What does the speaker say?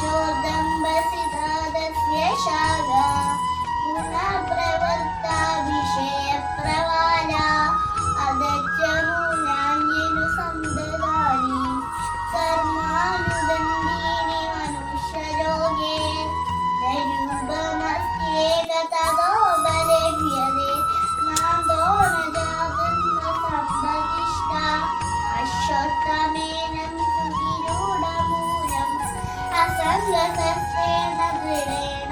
joy. Божа сина